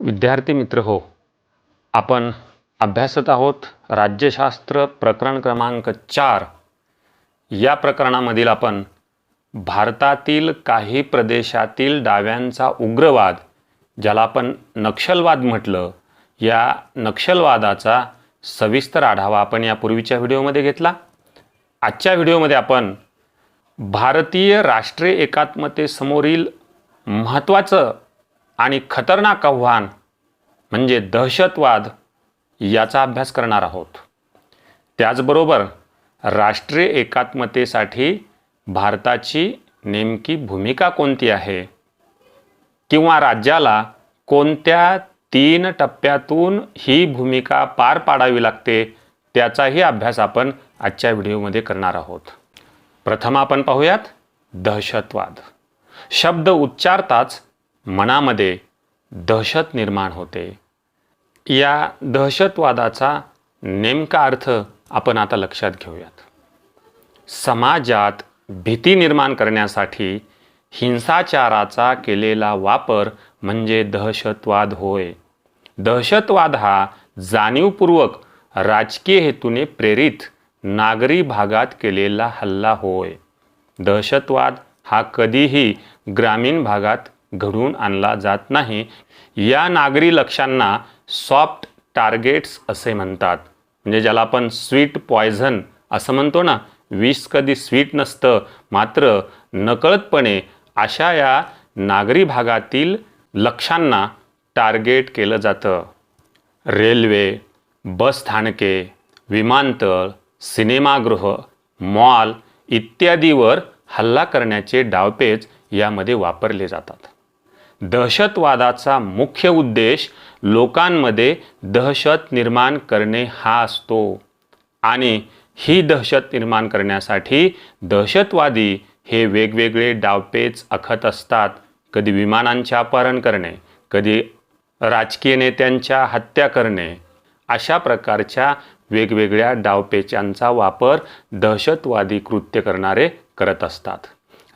विद्यार्थी मित्र हो. आपण अभ्यासत आहोत राज्यशास्त्र प्रकरण क्रमांक चार. या प्रकरणामधील आपण भारतातील काही प्रदेशातील डाव्यांचा उग्रवाद ज्याला आपण नक्षलवाद म्हटलं या नक्षलवादाचा सविस्तर आढावा आपण यापूर्वीच्या व्हिडिओमध्ये घेतला. आजच्या व्हिडिओमध्ये आपण भारतीय राष्ट्रीय एकात्मतेसमोरील महत्त्वाचं आणि खतरनाक आव्हान म्हणजे दहशतवाद याचा अभ्यास करणार आहोत. त्याचबरोबर राष्ट्रीय एकात्मतेसाठी भारताची नेमकी भूमिका कोणती आहे? किंवा राज्याला कोणत्या तीन टप्प्यातून ही भूमिका पार पाडावी लागते त्याचाही अभ्यास आपण आजच्या व्हिडिओमध्ये करणार आहोत. प्रथम आपण पाहूयात दहशतवाद. शब्द उच्चारताच मनामध्ये दहशत निर्माण होते. या दहशतवादाचा नेमका अर्थ आपण आता लक्षात घेऊयात. समाजात भीती निर्माण करण्यासाठी हिंसाचाराचा केलेला वापर म्हणजे दहशतवाद होय. दहशतवाद हा जाणीवपूर्वक राजकीय हेतूने प्रेरित नागरी भागात केलेला हल्ला होय. दहशतवाद हा कधीही ग्रामीण भागात घडवून आणला जात नाही. या नागरी लक्ष्यांना सॉफ्ट टार्गेट्स असे म्हणतात. म्हणजे ज्याला आपण स्वीट पॉयझन असं म्हणतो ना विष कधी स्वीट नसतं मात्र नकळतपणे अशा या नागरी भागातील लक्ष्यांना टार्गेट केलं जातं. रेल्वे बस स्थानके विमानतळ सिनेमागृह मॉल इत्यादीवर हल्ला करण्याचे डावपेच यामध्ये वापरले जातात. दहशतवादाचा मुख्य उद्देश लोकांमध्ये दहशत निर्माण करणे हा असतो. आणि ही दहशत निर्माण करण्यासाठी दहशतवादी हे वेगवेगळे डावपेच आखत असतात. कधी विमानांचे अपहरण करणे कधी राजकीय नेत्यांच्या हत्या करणे अशा प्रकारच्या वेगवेगळ्या डावपेचांचा वापर दहशतवादी कृत्य करणारे करत असतात.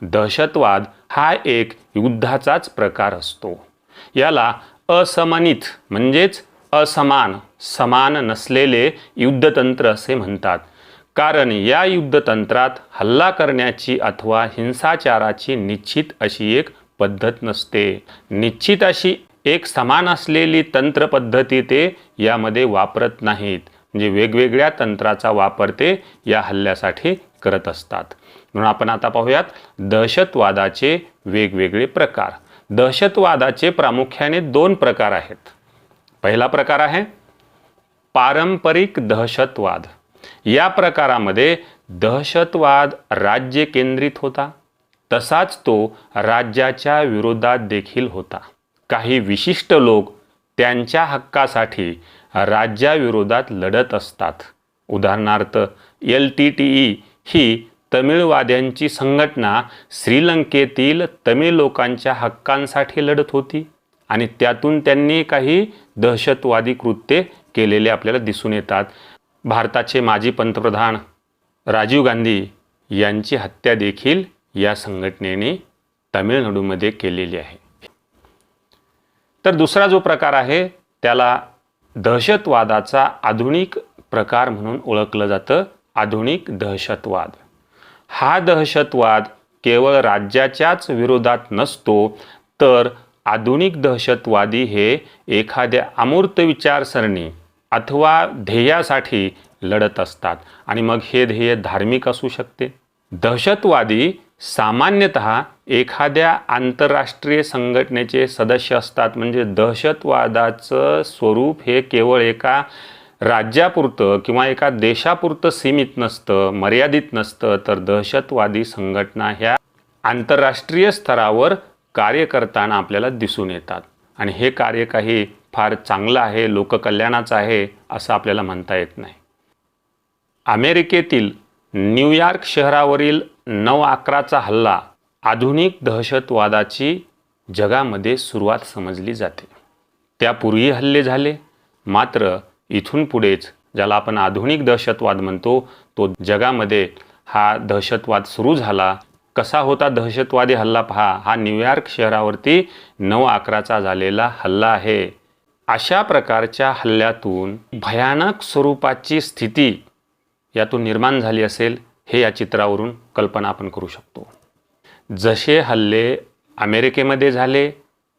दहशतवाद हा एक युद्धाचाच प्रकार असतो. याला असमानित म्हणजेच असमान समान नसलेले युद्धतंत्र असे म्हणतात. कारण या युद्धतंत्रात हल्ला करण्याची अथवा हिंसाचाराची निश्चित अशी एक पद्धत नसते. निश्चित अशी एक समान असलेली तंत्रपद्धती ते यामध्ये वापरत नाहीत. म्हणजे वेगवेगळ्या तंत्राचा वापर ते या हल्ल्यासाठी करत असतात. म्हणून आपण आता पाहूयात दहशतवादाचे वेगवेगळे प्रकार. दहशतवादाचे प्रामुख्याने दोन प्रकार आहेत. पहिला प्रकार आहे पारंपरिक दहशतवाद. या प्रकारामध्ये दहशतवाद राज्य केंद्रित होता. तसाच तो राज्याच्या विरोधात देखील होता. काही विशिष्ट लोक त्यांच्या हक्कासाठी राज्याविरोधात लढत असतात. उदाहरणार्थ एल टी टी ई ही तमिळवाद्यांची संघटना श्रीलंकेतील तमिळ लोकांच्या हक्कांसाठी लढत होती आणि त्यातून त्यांनी काही दहशतवादी कृत्ये केलेले आपल्याला दिसून येतात. भारताचे माजी पंतप्रधान राजीव गांधी यांची हत्या देखील या संघटनेने तमिळनाडूमध्ये केलेली आहे. तर दुसरा जो प्रकार आहे त्याला दहशतवादाचा आधुनिक प्रकार म्हणून ओळखलं जातं. आधुनिक दहशतवाद. हा दहशतवाद केवळ राज्याच्याच विरोधात नसतो तर आधुनिक दहशतवादी हे एखाद्या अमूर्त विचारसरणी अथवा ध्येयासाठी लढत असतात. आणि मग हे ध्येय धार्मिक असू शकते. दहशतवादी सामान्यतः एखाद्या आंतरराष्ट्रीय संघटनेचे सदस्य असतात. म्हणजे दहशतवादाचं स्वरूप हे केवळ एका राज्यापुरतं किंवा एका देशापुरतं सीमित नसतं मर्यादित नसतं तर दहशतवादी संघटना ह्या आंतरराष्ट्रीय स्तरावर कार्य करताना आपल्याला दिसून येतात. आणि हे कार्य काही फार चांगलं आहे लोककल्याणाचं आहे असं आपल्याला म्हणता येत नाही. अमेरिकेतील न्यूयॉर्क शहरावरील नऊ अकराचा हल्ला आधुनिक दहशतवादाची जगामध्ये सुरुवात समजली जाते. त्यापूर्वी हल्ले झाले मात्र इथून पुढेच ज्याला आपण आधुनिक दहशतवाद म्हणतो तो जगामध्ये हा दहशतवाद सुरू झाला. कसा होता दहशतवादी हल्ला पहा. हा न्यूयॉर्क शहरावरती नऊ अकराचा झालेला हल्ला आहे. अशा प्रकारच्या हल्ल्यातून भयानक स्वरूपाची स्थिती यातून निर्माण झाली असेल हे या चित्रावरून कल्पना आपण करू शकतो. जसे हल्ले अमेरिकेमध्ये झाले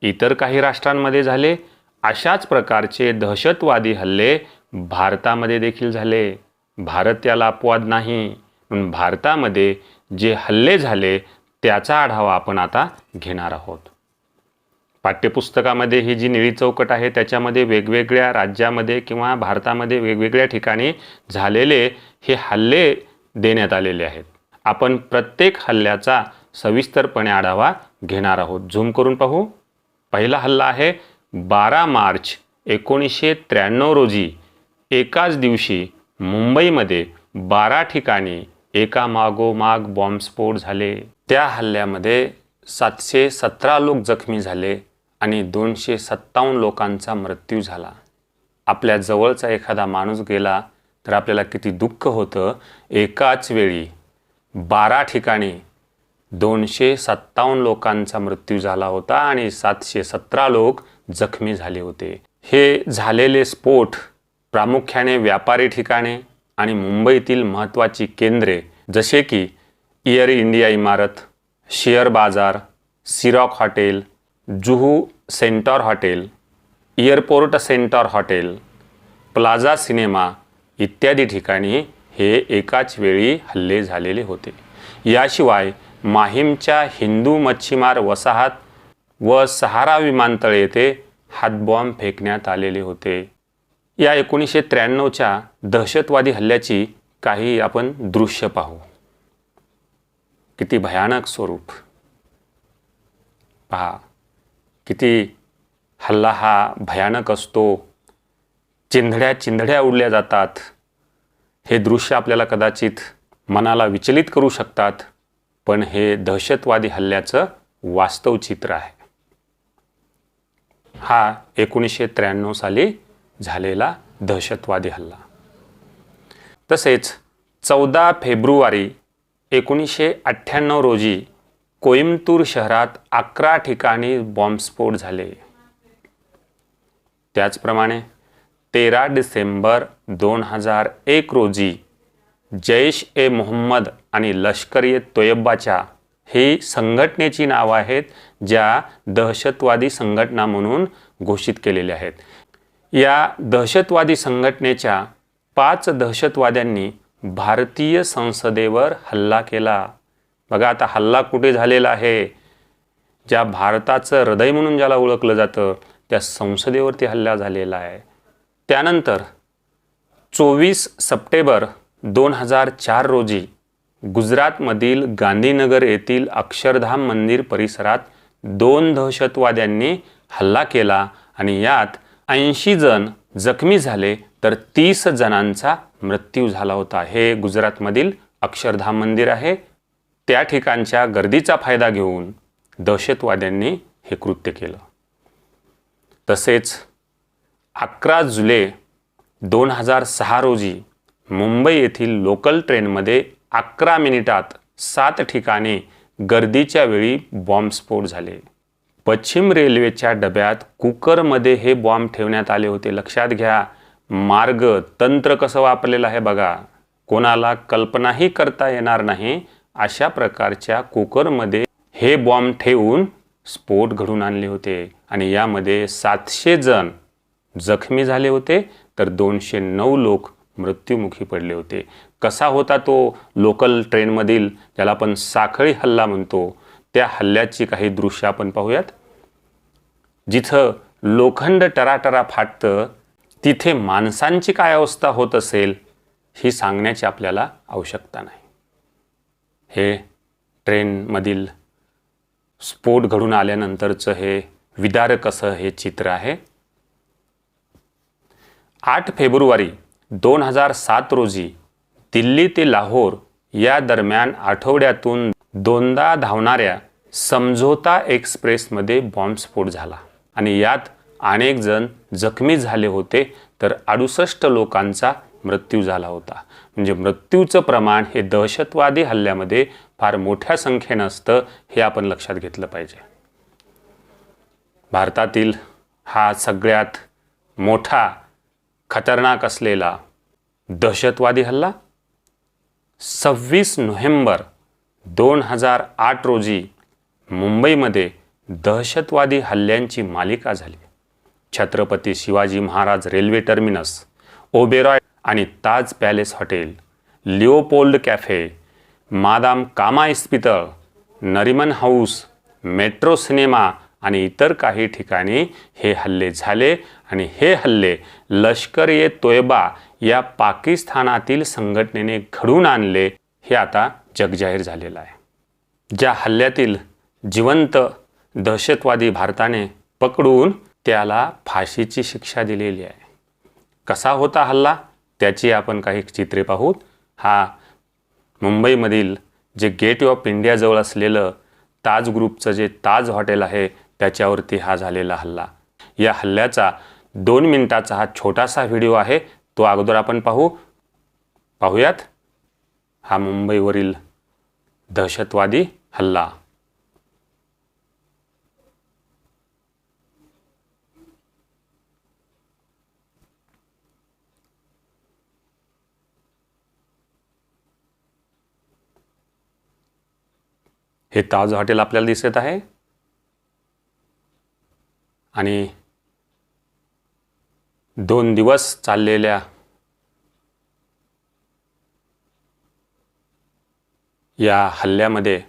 इतर काही राष्ट्रांमध्ये झाले अशाच प्रकारचे दहशतवादी हल्ले भारतामध्ये देखील झाले. भारत याला अपवाद नाही. म्हणून भारतामध्ये जे हल्ले झाले त्याचा आढावा आपण आता घेणार आहोत. पाठ्यपुस्तकामध्ये ही जी निळी चौकट आहे त्याच्यामध्ये वेगवेगळ्या राज्यामध्ये किंवा भारतामध्ये वेगवेगळ्या ठिकाणी झालेले हे हल्ले देण्यात आलेले आहेत. आपण प्रत्येक हल्ल्याचा सविस्तरपणे आढावा घेणार आहोत. झूम करून पाहू. पहिला हल्ला आहे बारा मार्च एकोणीसशे त्र्याण्णव रोजी एकाच दिवशी मुंबईमध्ये बारा ठिकाणी एका मागोमाग बॉम्बस्फोट झाले. त्या हल्ल्यामध्ये सातशे सतरा लोक जखमी झाले आणि दोनशे सत्तावन्न लोकांचा मृत्यू झाला. आपल्या जवळचा एखादा माणूस गेला तर आपल्याला किती दुःख होतं? एकाच वेळी बारा ठिकाणी दोनशे सत्तावन्न लोकांचा मृत्यू झाला होता आणि सातशे सतरा लोक जखमी झाले होते. हे झालेले स्फोट प्रामुख्याने व्यापारी ठिकाणे आणि मुंबईतील महत्त्वाची केंद्रे जसे की एअर इंडिया इमारत शेअर बाजार Searock hotel Juhu Centaur hotel airport Centaur hotel Plaza cinema इत्यादी ठिकाणी हे एकाच वेळी हल्ले झालेले होते. याशिवाय माहीमच्या हिंदू मच्छीमार वसाहत व सहारा विमानतळ येथे हातबॉम्ब फेकण्यात आलेले होते. या एकोणीसशे त्र्याण्णवच्या दहशतवादी हल्ल्याची काही आपण दृश्य पाहू. किती भयानक स्वरूप. पहा किती हल्ला हा भयानक असतो. चिंधड्या चिंधड्या उडल्या जातात. हे दृश्य आपल्याला कदाचित मनाला विचलित करू शकतात पण हे दहशतवादी हल्ल्याचं वास्तव चित्र आहे. हा एकोणीसशे त्र्याण्णव साली झालेला दहशतवादी हल्ला. तसेच चौदा फेब्रुवारी एकोणीसशे अठ्ठ्याण्णव रोजी कोइंबतूर शहरात अकरा ठिकाणी बॉम्बस्फोट झाले. त्याचप्रमाणे तेरा डिसेंबर दोन हजार एक रोजी जैश ए मोहम्मद आणि लष्कर ए तोयब्बाच्या ही संघटनेची नावं आहेत ज्या दहशतवादी संघटना म्हणून घोषित केलेल्या आहेत. या दहशतवादी संघटनेच्या पाच दहशतवाद्यांनी भारतीय संसदेवर हल्ला केला. बघा आता हल्ला कुठे झालेला आहे? ज्या भारताचं हृदय म्हणून ज्याला ओळखलं जातं त्या संसदेवरती हल्ला झालेला आहे. त्यानंतर चोवीस सप्टेंबर दोन हजार चार रोजी गुजरातमधील गांधीनगर येथील अक्षरधाम मंदिर परिसरात दोन दहशतवाद्यांनी हल्ला केला आणि यात ऐंशी जण जखमी झाले तर तीस जणांचा मृत्यू झाला होता. हे गुजरातमधील अक्षरधाम मंदिर आहे. त्या ठिकाणच्या गर्दीचा फायदा घेऊन दहशतवाद्यांनी हे कृत्य केलं. तसेच अकरा जुलै दोन हजार सहा रोजी मुंबई येथील लोकल ट्रेनमध्ये अकरा मिनिटात सात ठिकाणी गर्दीच्या वेळी बॉम्बस्फोट झाले. पश्चिम रेल्वेच्या डब्यात कुकरमध्ये हे बॉम्ब ठेवण्यात आले होते. लक्षात घ्या मार्ग तंत्र कसं वापरलेलं आहे बघा. कोणाला कल्पनाही करता येणार नाही अशा प्रकारच्या कुकरमध्ये हे बॉम्ब ठेवून स्फोट घडून आणले होते. आणि यामध्ये सातशे जण जखमी झाले होते तर दोनशे नऊ लोक मृत्युमुखी पडले होते. कसा होता तो लोकल ट्रेनमधील ज्याला आपण साखळी हल्ला म्हणतो त्या हल्ल्याची काही दृश्य आपण पाहूयात. जिथं लोखंड टराटरा फाटतं तिथे माणसांची काय अवस्था होत असेल ही सांगण्याची आपल्याला आवश्यकता नाही. हे ट्रेनमधील स्फोट घडून आल्यानंतरचं हे विदारक असं हे चित्र आहे. आठ फेब्रुवारी दोन हजार सात रोजी दिल्ली ते लाहोर या दरम्यान आठवड्यातून दोनदा धावणाऱ्या समझोता एक्सप्रेसमध्ये बॉम्बस्फोट झाला. आणि यात अनेक जण जखमी झाले होते तर अडुसष्ट लोकांचा मृत्यू झाला होता. म्हणजे मृत्यूचं प्रमाण हे दहशतवादी हल्ल्यामध्ये फार मोठ्या संख्येनं असतं हे आपण लक्षात घेतलं पाहिजे. भारतातील हा सगळ्यात मोठा खतरनाक असलेला दहशतवादी हल्ला सव्वीस नोव्हेंबर दोन हजार आठ रोजी मुंबईमध्ये दहशतवादी हल्ल्यांची मालिका झाली. छत्रपती शिवाजी महाराज रेल्वे टर्मिनस ओबेरॉय आणि Taj palace hotel Leopold cafe Madame Cama इस्पितळ नरिमन हाऊस मेट्रो सिनेमा आणि इतर काही ठिकाणी हे हल्ले झाले आणि हे हल्ले लष्कर ए तोयबा या पाकिस्तानातील संघटनेने घडून आणले हे आता जगजाहीर झालेलं आहे. ज्या हल्ल्यातील जिवंत दहशतवादी भारताने पकडून त्याला फाशीची शिक्षा दिलेली आहे. कसा होता हल्ला? त्याची आपण काही चित्रे पाहूत. हा मुंबईमधील जे गेट ऑफ इंडियाजवळ असलेलं ताज ग्रुपचं जे ताज हॉटेल आहे त्याच्यावरती हा झालेला हल्ला. या हल्ल्याचा दोन मिनिटाचा हा छोटासा व्हिडिओ आहे. तो अगोदर आपण पाहू. पाहूयात. हा मुंबईवरील दहशतवादी हल्ला. हे ताज हॉटेल आपल्याला दिसत आहे. आणि दोन दिवस चाललेल्या या हल्ल्यामध्ये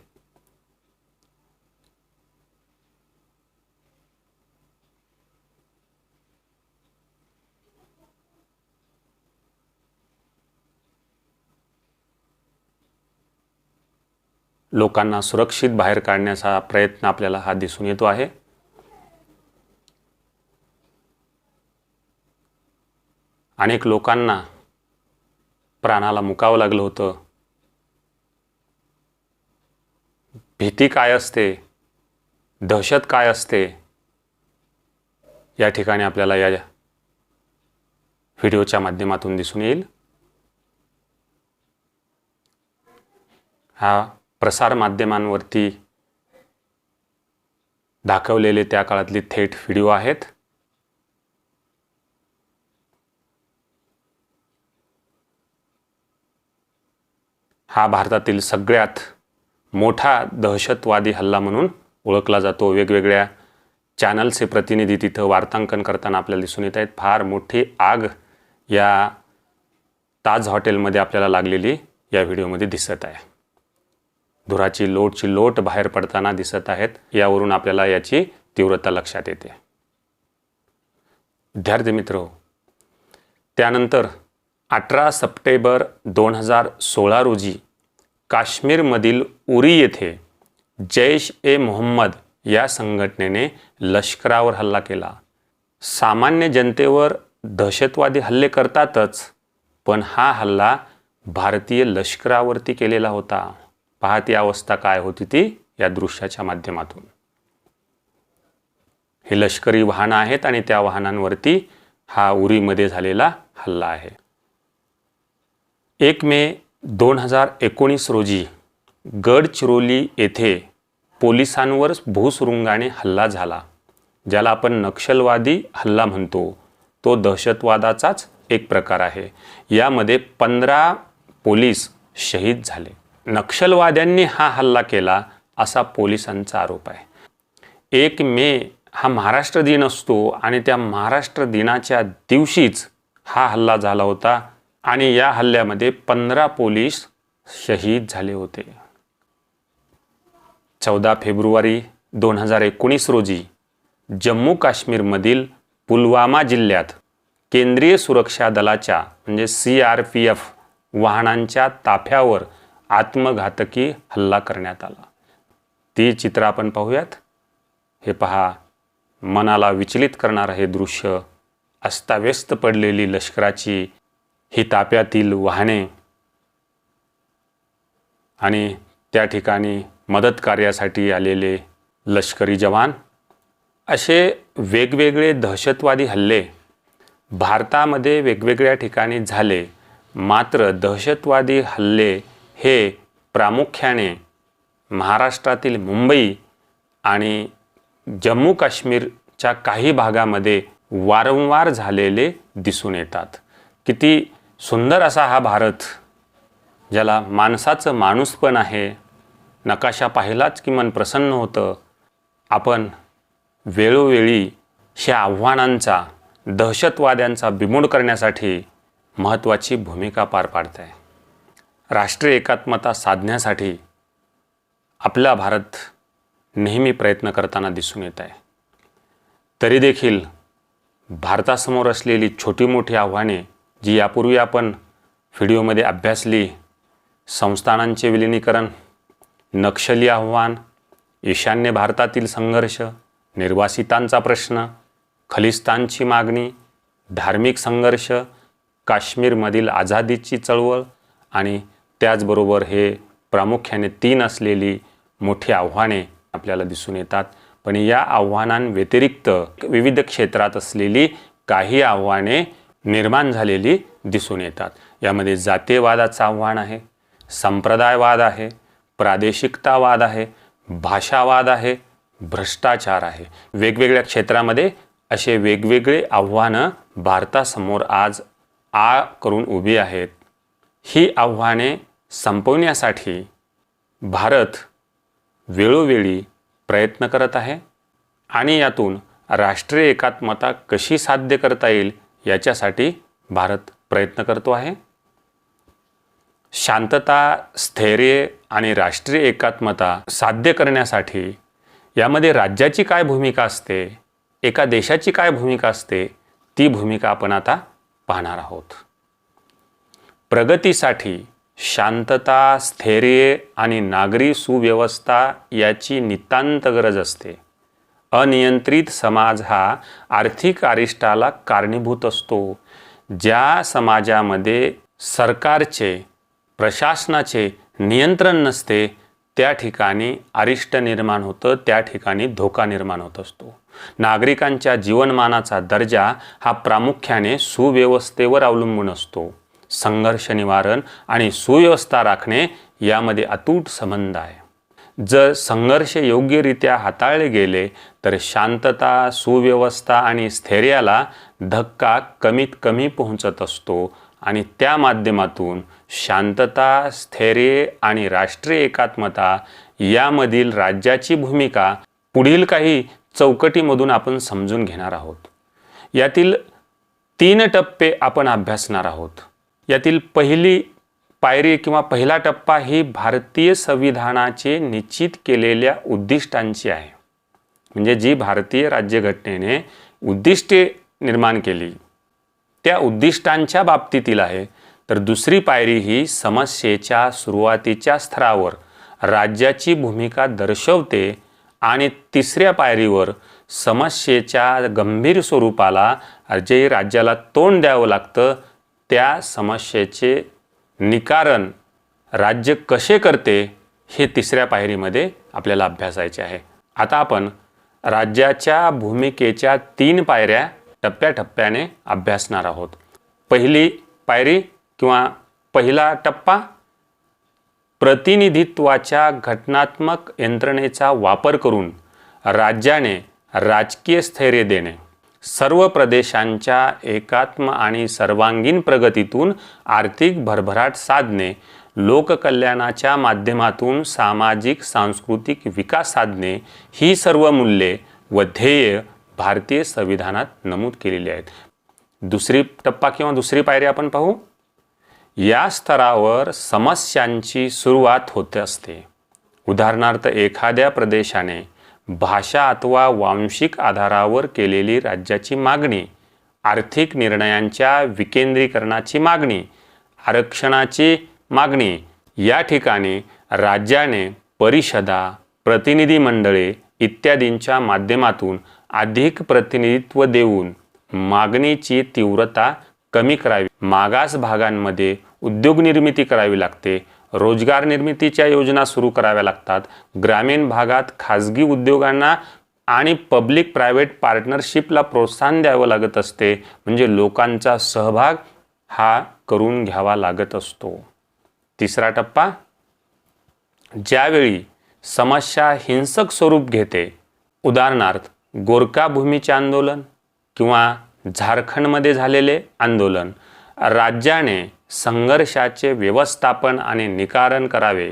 लोकांना सुरक्षित बाहेर काढण्याचा प्रयत्न आपल्याला हा दिसून येतो आहे. अनेक लोकांना प्राणाला मुकावं लागलं होतं. भीती काय असते? दहशत काय असते? या ठिकाणी आपल्याला या व्हिडिओच्या माध्यमातून दिसून येईल. हा प्रसार माध्यमांवरती दाखवलेले त्या काळातले थेट व्हिडिओ आहेत. हा भारतातील सगळ्यात मोठा दहशतवादी हल्ला म्हणून ओळखला जातो. वेगवेगळ्या चॅनलचे प्रतिनिधी तिथं वार्तांकन करताना आपल्याला दिसून येत आहेत. फार मोठी आग या ताज हॉटेलमध्ये आपल्याला लागलेली या व्हिडिओमध्ये दिसत आहे. धुराची लोटची लोट बाहेर पडताना दिसत आहेत. यावरून आपल्याला याची तीव्रता लक्षात येते. विद्यार्थी मित्र त्यानंतर अठरा सप्टेंबर दोन हजार सोळा रोजी काश्मीरमधील उरी येथे जैश ए मोहम्मद या संघटनेने लष्करावर हल्ला केला. सामान्य जनतेवर दहशतवादी हल्ले करतातच पण हा हल्ला भारतीय लष्करावरती केलेला होता. पहा ती अवस्था काय होती ती या दृश्याच्या माध्यमातून. हे लष्करी वाहनं आहेत आणि त्या वाहनांवरती हा उरीमध्ये झालेला हल्ला आहे. एक मे दोन हजार एकोणीस रोजी गडचिरोली येथे पोलिसांवर भूसुरुंगाने हल्ला झाला ज्याला आपण नक्षलवादी हल्ला म्हणतो. तो दहशतवादाचाच एक प्रकार आहे. यामध्ये पंधरा पोलीस शहीद झाले. नक्षलवाद्यांनी हा हल्ला केला असा पोलिसांचा आरोप आहे. एक मे हा महाराष्ट्र दिन असतो आणि त्या महाराष्ट्र दिनाच्या दिवशीच हा हल्ला झाला होता. आणि या हल्ल्यामध्ये पंधरा पोलीस शहीद झाले होते. चौदा फेब्रुवारी दोन हजार एकोणीस रोजी जम्मू काश्मीरमधील पुलवामा जिल्ह्यात केंद्रीय सुरक्षा दलाच्या म्हणजे सी आर पी एफ वाहनांच्या ताफ्यावर आत्मघातकी हल्ला करण्यात आला. ती चित्र आपण पाहूयात. हे पहा मनाला विचलित करणारं हे दृश्य अस्ताव्यस्त पडलेली लष्कराची ही ताप्यातील वाहने आणि त्या ठिकाणी मदत कार्यासाठी आलेले लष्करी जवान असे वेगवेगळे दहशतवादी हल्ले भारतामध्ये वेगवेगळ्या ठिकाणी झाले. मात्र दहशतवादी हल्ले हे प्रामुख्याने महाराष्ट्रातील मुंबई आणि जम्मू काश्मीरच्या काही भागामध्ये वारंवार झालेले दिसून येतात. किती सुंदर असा हा भारत ज्याला माणसाचं माणूस पण आहे नकाशा पाहिलाच की मन प्रसन्न होतं. आपण वेळोवेळी ह्या आव्हानांचा दहशतवाद्यांचा बिमोड करण्यासाठी महत्त्वाची भूमिका पार पाडत आहे राष्ट्रीय एकात्मता साधण्यासाठी आपला भारत नेहमी प्रयत्न करताना दिसून येत आहे तरी देखील भारतासमोर असलेली छोटी मोठी आव्हाने जी यापूर्वी आपण व्हिडिओमध्ये अभ्यासली संस्थानांचे विलिनीकरण नक्षली आव्हान ईशान्य भारतातील संघर्ष निर्वासितांचा प्रश्न खलिस्तानची मागणी धार्मिक संघर्ष काश्मीरमधील आझादीची चळवळ आणि त्याचबरोबर हे प्रामुख्याने तीन असलेली मोठी आव्हाने आपल्याला दिसून येतात. पण या आव्हानांव्यतिरिक्त विविध क्षेत्रात असलेली काही आव्हाने निर्माण झालेली दिसून येतात. यामध्ये जातीयवादाचं आव्हान आहे संप्रदायवाद आहे प्रादेशिकतावाद आहे भाषावाद आहे भ्रष्टाचार आहे. वेगवेगळ्या क्षेत्रामध्ये असे वेगवेगळे आव्हानं भारतासमोर आज आ करून उभी आहेत. ही आव्हाने संपवण्यासाठी भारत वेळोवेळी प्रयत्न करत आहे आणि यातून राष्ट्रीय एकात्मता कशी साध्य करता येईल याच्यासाठी भारत प्रयत्न करतो आहे. शांतता स्थैर्य आणि राष्ट्रीय एकात्मता साध्य करण्यासाठी यामध्ये राज्याची काय भूमिका असते एका देशाची काय भूमिका असते ती भूमिका आपण आता पाहणार आहोत. प्रगतीसाठी शांतता स्थैर्य आणि नागरी सुव्यवस्था याची नितांत गरज असते. अनियंत्रित समाज हा आर्थिक अरिष्टाला कारणीभूत असतो. ज्या समाजामध्ये सरकारचे प्रशासनाचे नियंत्रण नसते त्या ठिकाणी अरिष्ट निर्माण होतं त्या ठिकाणी धोका निर्माण होत असतो. नागरिकांच्या जीवनमानाचा दर्जा हा प्रामुख्याने सुव्यवस्थेवर अवलंबून असतो. संघर्ष निवारण आणि सुव्यवस्था राखणे यामध्ये अतूट संबंध आहे. जर संघर्ष योग्यरित्या हाताळले गेले तर शांतता सुव्यवस्था आणि स्थैर्याला धक्का कमीत कमी पोहोचत असतो. आणि त्या माध्यमातून शांतता स्थैर्य आणि राष्ट्रीय एकात्मता यामधील राज्याची भूमिका पुढील काही चौकटीमधून आपण समजून घेणार आहोत. यातील तीन टप्पे आपण अभ्यासणार आहोत. यातील पहिली पायरी किंवा पहिला टप्पा ही भारतीय संविधानाचे निश्चित केलेल्या उद्दिष्टांची आहे. म्हणजे जी भारतीय राज्यघटनेने उद्दिष्टे निर्माण केली त्या उद्दिष्टांच्या बाबतीतील आहे. तर दुसरी पायरी ही समस्येच्या सुरुवातीच्या स्तरावर राज्याची भूमिका दर्शवते आणि तिसऱ्या पायरीवर समस्येच्या गंभीर स्वरूपाला जे राज्याला तोंड द्यावं लागतं त्या समस्येचे निकारण राज्य कसे करते हे तिसऱ्या पायरीमध्ये आपल्याला अभ्यासायचे आहे. आता आपण राज्याच्या भूमिकेच्या तीन पायऱ्या टप्प्याटप्प्याने अभ्यासणार आहोत. पहिली पायरी किंवा पहिला टप्पा प्रतिनिधित्वाच्या घटनात्मक यंत्रणेचा वापर करून राज्याने राजकीय स्थैर्य देणे. सर्व प्रदेशांच्या एकात्म आणि सर्वांगीण प्रगतीतून आर्थिक भरभराट साधणे लोककल्याणाच्या माध्यमातून सामाजिक सांस्कृतिक विकास साधणे ही सर्व मूल्ये व ध्येय भारतीय संविधानात नमूद केलेली आहेत. दुसरी टप्पा किंवा दुसरी पायरी आपण पाहू. या स्तरावर समस्यांची सुरुवात होते असते. उदाहरणार्थ एखाद्या प्रदेशाने भाषा अथवा वांशिक आधारावर केलेली राज्याची मागणी आर्थिक निर्णयांच्या विकेंद्रीकरणाची मागणी आरक्षणाची मागणी या ठिकाणी राज्याने परिषदा प्रतिनिधी मंडळे इत्यादींच्या माध्यमातून अधिक प्रतिनिधित्व देऊन मागणीची तीव्रता कमी करावी. मागास भागांमध्ये उद्योग निर्मिती करावी लागते रोजगार निर्मितीच्या योजना सुरू कराव्या लागतात. ग्रामीण भागात खाजगी उद्योगांना आणि पब्लिक प्रायव्हेट पार्टनरशिपला प्रोत्साहन द्यावं लागत असते. म्हणजे लोकांचा सहभाग हा करून घ्यावा लागत असतो. तिसरा टप्पा ज्यावेळी समस्या हिंसक स्वरूप घेते उदाहरणार्थ गोरखा भूमीचे आंदोलन किंवा झारखंडमध्ये झालेले आंदोलन राज्याने संघर्षाचे व्यवस्थापन आणि निकारण करावे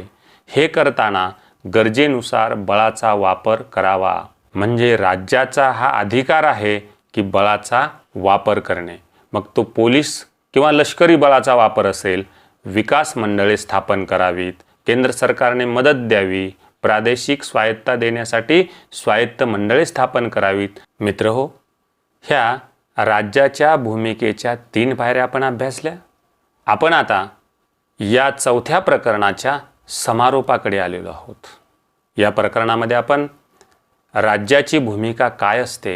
हे करताना गरजेनुसार बळाचा वापर करावा. म्हणजे राज्याचा हा अधिकार आहे की बळाचा वापर करणे. मग तो पोलीस किंवा लष्करी बळाचा वापर असेल विकास मंडळे स्थापन करावीत केंद्र सरकारने मदत द्यावी प्रादेशिक स्वायत्ता देण्यासाठी स्वायत्त मंडळे स्थापन करावीत. मित्र हो ह्या राज्याच्या भूमिकेच्या तीन पायऱ्या आपण अभ्यासल्या? आपण आता या चौथ्या प्रकरणाच्या समारोपाकडे आलेलो आहोत. या प्रकरणामध्ये आपण राज्याची भूमिका काय असते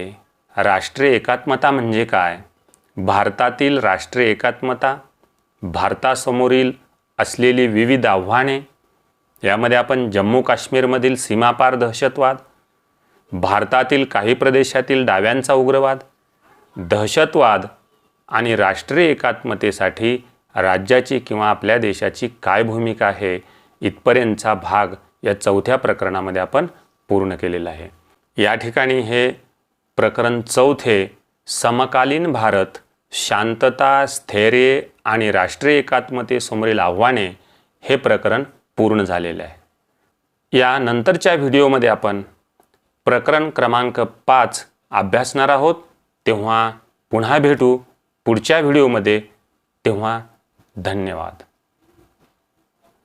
राष्ट्रीय एकात्मता म्हणजे काय भारतातील राष्ट्रीय एकात्मता भारतासमोरील असलेली विविध आव्हाने यामध्ये आपण जम्मू काश्मीरमधील सीमापार दहशतवाद भारतातील काही प्रदेशातील डाव्यांचा उग्रवाद दहशतवाद आणि राष्ट्रीय एकात्मतेसाठी राज्याची किंवा आपल्या देशाची काय भूमिका आहे इथपर्यंतचा भाग या चौथ्या प्रकरणामध्ये आपण पूर्ण केलेला आहे. या ठिकाणी हे प्रकरण चौथे समकालीन भारत शांतता स्थैर्य आणि राष्ट्रीय एकात्मतेसमोरील आव्हाने हे प्रकरण पूर्ण झालेलं आहे. या नंतरच्या व्हिडिओमध्ये आपण प्रकरण क्रमांक पाच अभ्यासणार आहोत. तेव्हा पुन्हा भेटू. पुढच्या व्हिडिओमध्ये तेव्हा धन्यवाद.